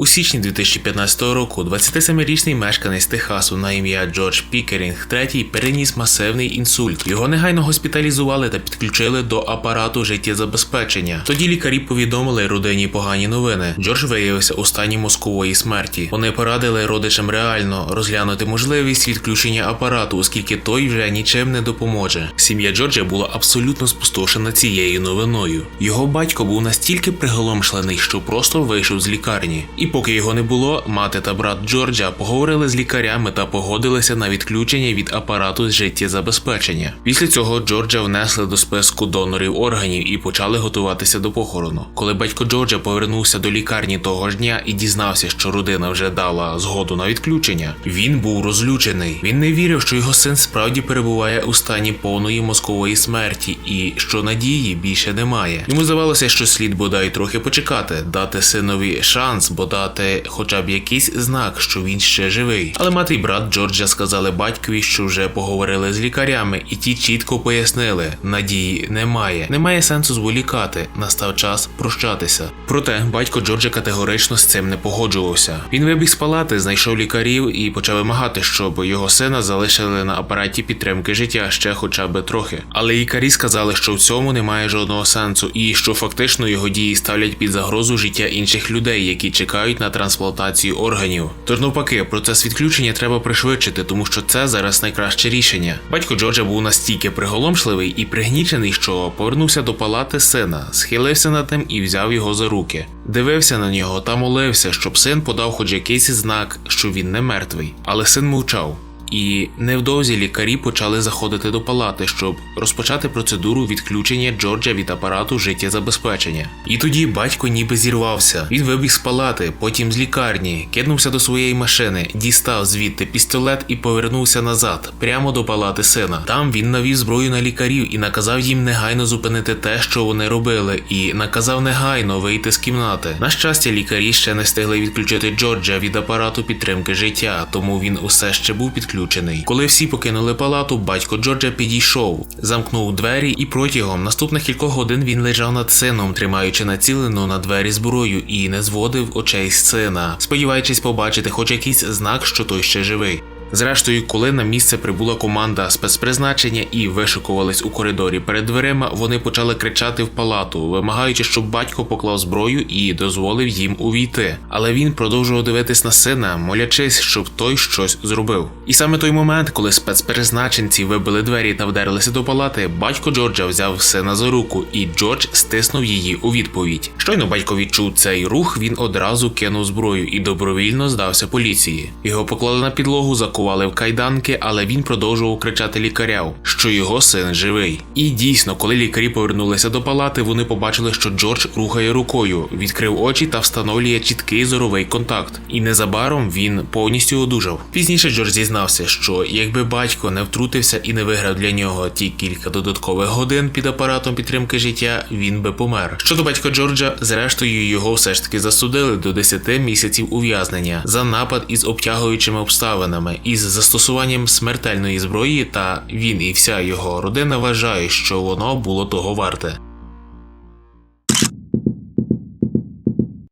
У січні 2015 року 27-річний мешканець Техасу на ім'я Джордж Пікерінг III переніс масивний інсульт. Його негайно госпіталізували та підключили до апарату життєзабезпечення. Тоді лікарі повідомили родині погані новини. Джордж виявився у стані мозкової смерті. Вони порадили родичам реально розглянути можливість відключення апарату, оскільки той вже нічим не допоможе. Сім'я Джорджа була абсолютно спустошена цією новиною. Його батько був настільки приголомшлений, що просто вийшов з лікарні. І поки його не було, мати та брат Джорджа поговорили з лікарями та погодилися на відключення від апарату життєзабезпечення. Після цього Джорджа внесли до списку донорів органів і почали готуватися до похорону. Коли батько Джорджа повернувся до лікарні того ж дня і дізнався, що родина вже дала згоду на відключення, він був розлючений. Він не вірив, що його син справді перебуває у стані повної мозкової смерті і що надії більше немає. Йому здавалося, що слід бодай трохи почекати, дати синові шанс, бо дати хоча б якийсь знак, що він ще живий. Але мати й брат Джорджа сказали батькові, що вже поговорили з лікарями, і ті чітко пояснили: надії немає, немає сенсу зволікати. Настав час прощатися. Проте батько Джорджа категорично з цим не погоджувався. Він вибіг з палати, знайшов лікарів і почав вимагати, щоб його сина залишили на апараті підтримки життя ще хоча б трохи. Але лікарі сказали, що в цьому немає жодного сенсу, і що фактично його дії ставлять під загрозу життя інших людей, які чекають на трансплантацію органів. Тож навпаки, процес відключення треба пришвидшити, тому що це зараз найкраще рішення. Батько Джорджа був настільки приголомшливий і пригнічений, що повернувся до палати сина, схилився над ним і взяв його за руки. Дивився на нього та молився, щоб син подав хоч якийсь знак, що він не мертвий. Але син мовчав. І невдовзі лікарі почали заходити до палати, щоб розпочати процедуру відключення Джорджа від апарату життєзабезпечення. І тоді батько ніби зірвався. Він вибіг з палати, потім з лікарні, кинувся до своєї машини, дістав звідти пістолет і повернувся назад, прямо до палати сина. Там він навів зброю на лікарів і наказав їм негайно зупинити те, що вони робили, і наказав негайно вийти з кімнати. На щастя, лікарі ще не встигли відключити Джорджа від апарату підтримки життя, тому він усе ще був підключений. Коли всі покинули палату, батько Джорджа підійшов, замкнув двері, і протягом наступних кількох годин він лежав над сином, тримаючи націлену на двері зброю, і не зводив очей з сина, сподіваючись побачити хоч якийсь знак, що той ще живий. Зрештою, коли на місце прибула команда спецпризначення і вишикувались у коридорі перед дверима, вони почали кричати в палату, вимагаючи, щоб батько поклав зброю і дозволив їм увійти. Але він продовжував дивитись на сина, молячись, щоб той щось зробив. І саме той момент, коли спецпризначенці вибили двері та вдарилися до палати, батько Джорджа взяв сина за руку, і Джордж стиснув її у відповідь. Щойно батько відчув цей рух, він одразу кинув зброю і добровільно здався поліції. Його поклали на підлогу, закували в кайданки, але він продовжував кричати лікарям, що його син живий. І дійсно, коли лікарі повернулися до палати, вони побачили, що Джордж рухає рукою, відкрив очі та встановлює чіткий зоровий контакт. І незабаром він повністю одужав. Пізніше Джордж зізнався, що якби батько не втрутився і не виграв для нього ті кілька додаткових годин під апаратом підтримки життя, він би помер. Щодо батька Джорджа, зрештою його все ж таки засудили до 10 місяців ув'язнення за напад із обтягуючими обставинами, із застосуванням смертельної зброї, та він і вся його родина вважає, що воно було того варте.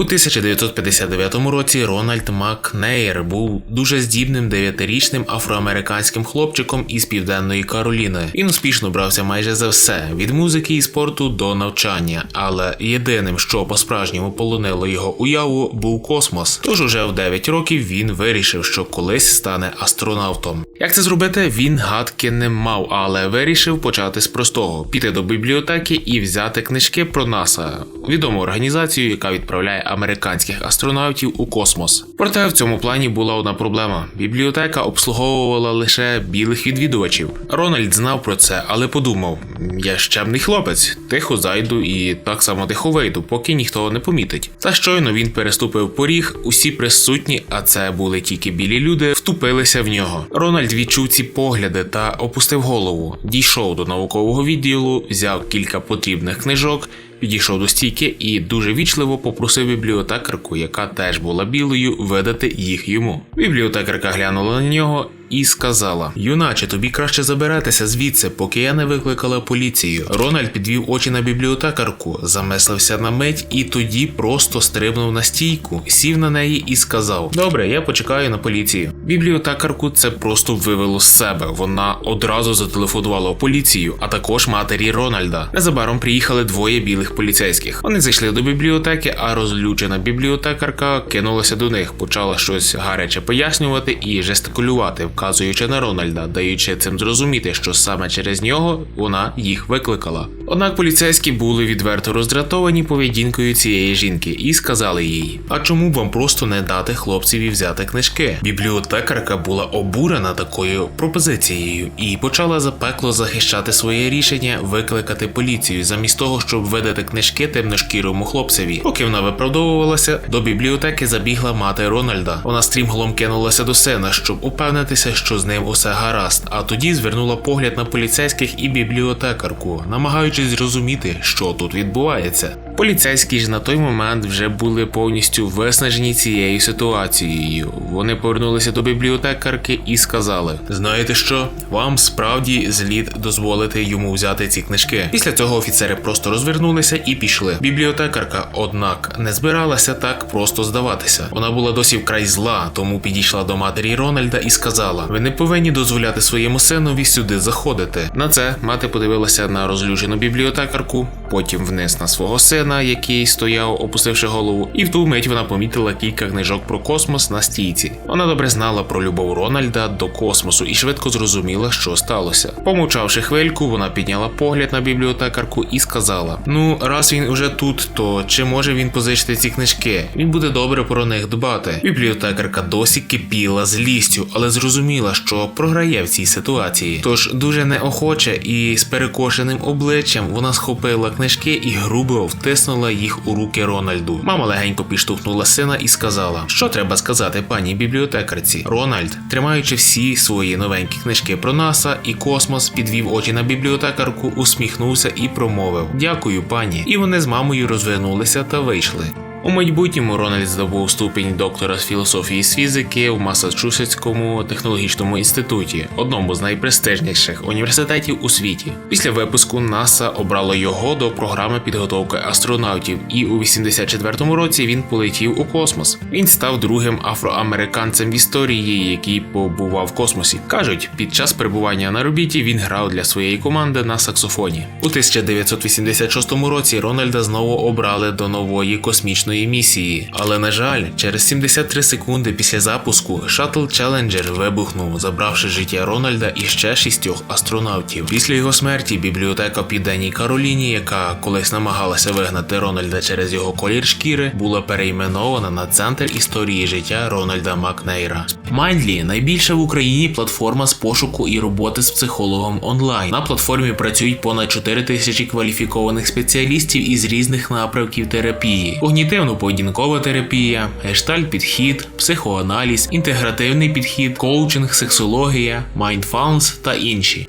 У 1959 році Рональд Макнейр був дуже здібним дев'ятирічним афроамериканським хлопчиком із південної Кароліни. Він успішно брався майже за все від музики і спорту до навчання, але єдиним, що по-справжньому полонило його уяву, був космос. Тож уже в 9 років він вирішив, що колись стане астронавтом. Як це зробити, він гадки не мав, але вирішив почати з простого: піти до бібліотеки і взяти книжки про НАСА, відому організацію, яка відправляє американських астронавтів у космос. Проте в цьому плані була одна проблема: бібліотека обслуговувала лише білих відвідувачів. Рональд знав про це, але подумав: я ж чемний хлопець, тихо зайду і так само тихо вийду, поки ніхто не помітить. Та щойно він переступив поріг, усі присутні, а це були тільки білі люди, втупилися в нього. Рональд відчув ці погляди та опустив голову, дійшов до наукового відділу, взяв кілька потрібних книжок. Підійшов до стійки і дуже вічливо попросив бібліотекарку, яка теж була білою, видати їх йому. Бібліотекарка глянула на нього і сказала: Юначе, тобі краще забиратися звідси, поки я не викликала поліцію. Рональд підвів очі на бібліотекарку, замислився на мить і тоді просто стрибнув на стійку, сів на неї і сказав: Добре, я почекаю на поліцію. Бібліотекарку це просто вивело з себе. Вона одразу зателефонувала в поліцію, а також матері Рональда. Незабаром приїхали двоє білих поліцейських. Вони зайшли до бібліотеки, а розлючена бібліотекарка кинулася до них, почала щось гаряче пояснювати і жестикулювати, вказуючи на Рональда, даючи цим зрозуміти, що саме через нього вона їх викликала. Однак поліцейські були відверто роздратовані поведінкою цієї жінки і сказали їй: А чому б вам просто не дати хлопцеві взяти книжки? Бібліотекарка була обурена такою пропозицією і почала запекло захищати своє рішення викликати поліцію замість того, щоб видати книжки темношкірому хлопцеві. Поки вона виправдовувалася, до бібліотеки забігла мати Рональда. Вона стрімголом кинулася до сина, щоб упевнитися, що з ним усе гаразд. А тоді звернула погляд на поліцейських і бібліотекарку, намагаючись зрозуміти, що тут відбувається. Поліцейські ж на той момент вже були повністю виснажені цією ситуацією. Вони повернулися до бібліотекарки і сказали: Знаєте що? Вам справді злід дозволити йому взяти ці книжки. Після цього офіцери просто розвернулися і пішли. Бібліотекарка, однак, не збиралася так просто здаватися. Вона була досі вкрай зла, тому підійшла до матері Рональда і сказала: Ви не повинні дозволяти своєму синові сюди заходити. На це мати подивилася на розлючену бібліотекарку, потім вниз на свого сина, який стояв, опустивши голову, і в ту мить вона помітила кілька книжок про космос на стійці. Вона добре знала про любов Рональда до космосу і швидко зрозуміла, що сталося. Помовчавши хвильку, вона підняла погляд на бібліотекарку і сказала: Ну, раз він уже тут, то чи може він позичити ці книжки? Він буде добре про них дбати. Бібліотекарка досі кипіла злістю, але зрозуміла, що програє в цій ситуації. Тож дуже неохоче і з перекошеним обличчям вона схопила книжки і грубо втиснула їх у руки Рональду. Мама легенько підштовхнула сина і сказала: Що треба сказати пані бібліотекарці? Рональд, тримаючи всі свої новенькі книжки про НАСА і космос, підвів очі на бібліотекарку, усміхнувся і промовив: Дякую, пані. І вони з мамою розвернулися та вийшли. У майбутньому Рональд здобув ступінь доктора з філософії з фізики в Масачусетському технологічному інституті, одному з найпрестижніших університетів у світі. Після випуску НАСА обрало його до програми підготовки астронавтів, і у 84-му році він полетів у космос. Він став другим афроамериканцем в історії, який побував в космосі. кажуть, під час перебування на орбіті він грав для своєї команди на саксофоні. У 1986 році Рональда знову обрали до нової космічної місії, але на жаль, через 73 секунди після запуску шаттл Челенджер вибухнув, забравши життя Рональда і ще шістьох астронавтів. Після його смерті бібліотека Південній Кароліні, яка колись намагалася вигнати Рональда через його колір шкіри, була перейменована на центр історії життя Рональда Макнейра. Mindly – найбільша в Україні платформа з пошуку і роботи з психологом онлайн. На платформі працюють понад 4 тисячі кваліфікованих спеціалістів із різних напрямків терапії: когнітивно-поведінкова терапія, гештальт-підхід, психоаналіз, інтегративний підхід, коучинг, сексологія, майндфаунс та інші.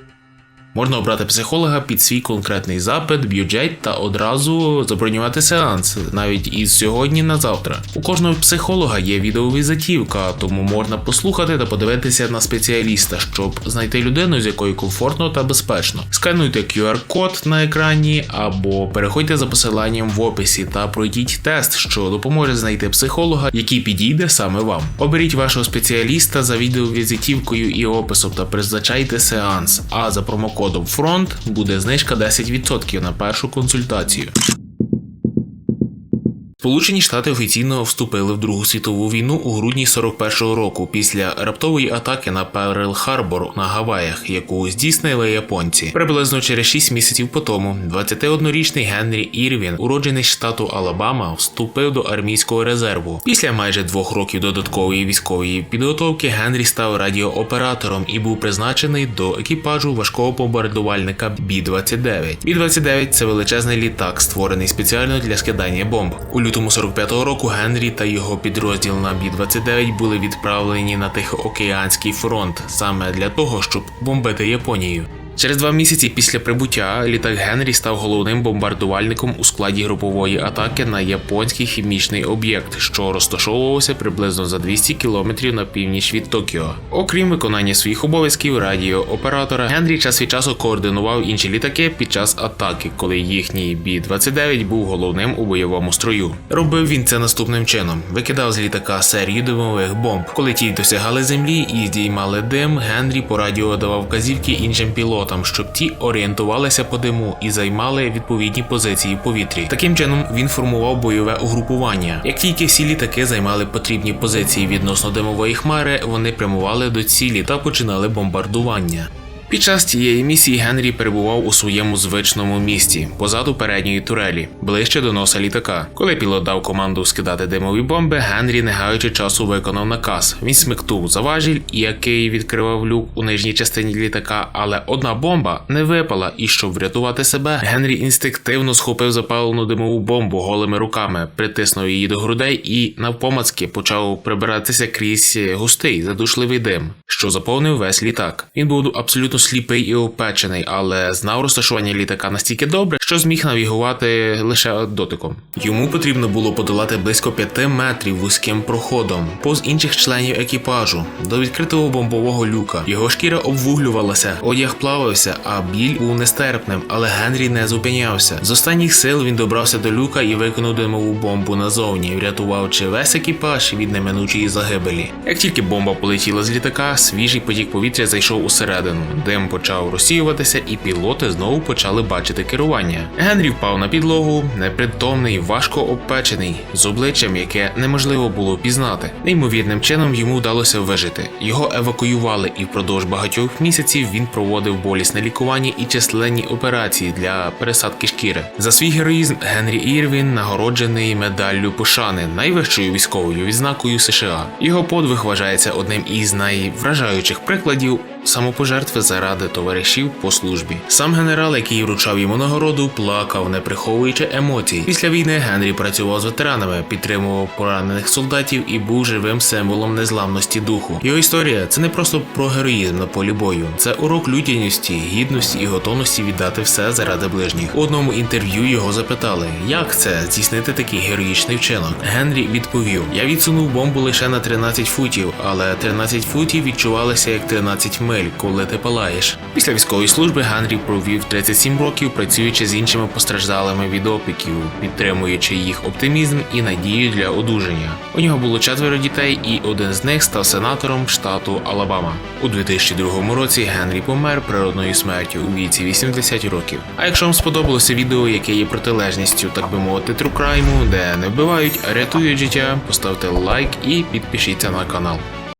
Можна обрати психолога під свій конкретний запит, бюджет та одразу забронювати сеанс, навіть із сьогодні на завтра. У кожного психолога є відеовізитівка, тому можна послухати та подивитися на спеціаліста, щоб знайти людину, з якою комфортно та безпечно. Скануйте QR-код на екрані або переходьте за посиланням в описі та пройдіть тест, що допоможе знайти психолога, який підійде саме вам. Оберіть вашого спеціаліста за відеовізитівкою і описом та призначайте сеанс. А за промокодом FRONT буде знижка 10% на першу консультацію. Сполучені Штати офіційно вступили в Другу світову війну у грудні 41-го року після раптової атаки на Перл Харбор на Гаваях, яку здійснили японці. Приблизно через 6 місяців по тому 21-річний Генрі Ірвін, уроджений штату Алабама, вступив до армійського резерву. Після майже двох років додаткової військової підготовки Генрі став радіооператором і був призначений до екіпажу важкого бомбардувальника Бі-29. Бі-29 – це величезний літак, створений спеціально для скидання бомб. У лютому 45-го року Генрі та його підрозділ на Бі-29 були відправлені на Тихоокеанський фронт саме для того, щоб бомбити Японію. Через два місяці після прибуття літак Генрі став головним бомбардувальником у складі групової атаки на японський хімічний об'єкт, що розташовувався приблизно за 200 кілометрів на північ від Токіо. Окрім виконання своїх обов'язків радіооператора, Генрі час від часу координував інші літаки під час атаки, коли їхній Бі-29 був головним у бойовому строю. Робив він це наступним чином: викидав з літака серію димових бомб. Коли ті досягали землі і здіймали дим, Генрі по радіо давав вказівки іншим пілотам, щоб ті орієнтувалися по диму і займали відповідні позиції в повітрі. Таким чином він формував бойове угрупування. Як тільки всі літаки займали потрібні позиції відносно димової хмари, вони прямували до цілі та починали бомбардування. Під час цієї місії Генрі перебував у своєму звичному місці, позаду передньої турелі, ближче до носа літака. Коли пілот дав команду скидати димові бомби, Генрі, не гаючи часу, виконав наказ. Він смикнув за важіль, який відкривав люк у нижній частині літака, але одна бомба не випала, і щоб врятувати себе, Генрі інстинктивно схопив запалену димову бомбу голими руками, притиснув її до грудей і навпомацки почав прибиратися крізь густий задушливий дим, що заповнив весь літак. Він був абсолютно сліпий і опечений, але знав розташування літака настільки добре, що зміг навігувати лише дотиком. Йому потрібно було подолати близько 5 метрів вузьким проходом, повз інших членів екіпажу, до відкритого бомбового люка. Його шкіра обвуглювалася, одяг плавався, а біль був нестерпним, але Генрі не зупинявся. З останніх сил він добрався до люка і викинув димову бомбу назовні, врятувавши весь екіпаж від неминучої загибелі. Як тільки бомба полетіла з літака, свіжий потік повітря зайшов усередину. Дим почав розсіюватися, і пілоти знову почали бачити керування. Генрі впав на підлогу, непритомний, важко обпечений, з обличчям, яке неможливо було пізнати. Неймовірним чином йому вдалося вижити. Його евакуювали, і впродовж багатьох місяців він проводив болісне лікування і численні операції для пересадки шкіри. За свій героїзм Генрі Ірвін нагороджений медаллю пошани, найвищою військовою відзнакою США. Його подвиг вважається одним із найвражаючих прикладів самопожертви заради товаришів по службі. Сам генерал, який вручав йому нагороду, плакав, не приховуючи емоцій. Після війни Генрі працював з ветеранами, підтримував поранених солдатів і був живим символом незламності духу. Його історія це не просто про героїзм на полі бою, це урок людяності, гідності і готовності віддати все заради ближніх. У одному інтерв'ю його запитали, як це здійснити такий героїчний вчинок. Генрі відповів: Я відсунув бомбу лише на 13 футів, але 13 футів відчувалися як 13 миль, коли ти палаєш. Після військової служби Генрі провів 37 років, працюючи з іншими постраждалими від опіків, підтримуючи їх оптимізм і надію для одужання. У нього було четверо дітей, і один з них став сенатором штату Алабама. У 2002 році Генрі помер природною смертю у віці 80 років. А якщо вам сподобалося відео, яке є протилежністю, так би мовити, трукрайму, де не вбивають, а рятують життя, поставте лайк і підпишіться на канал.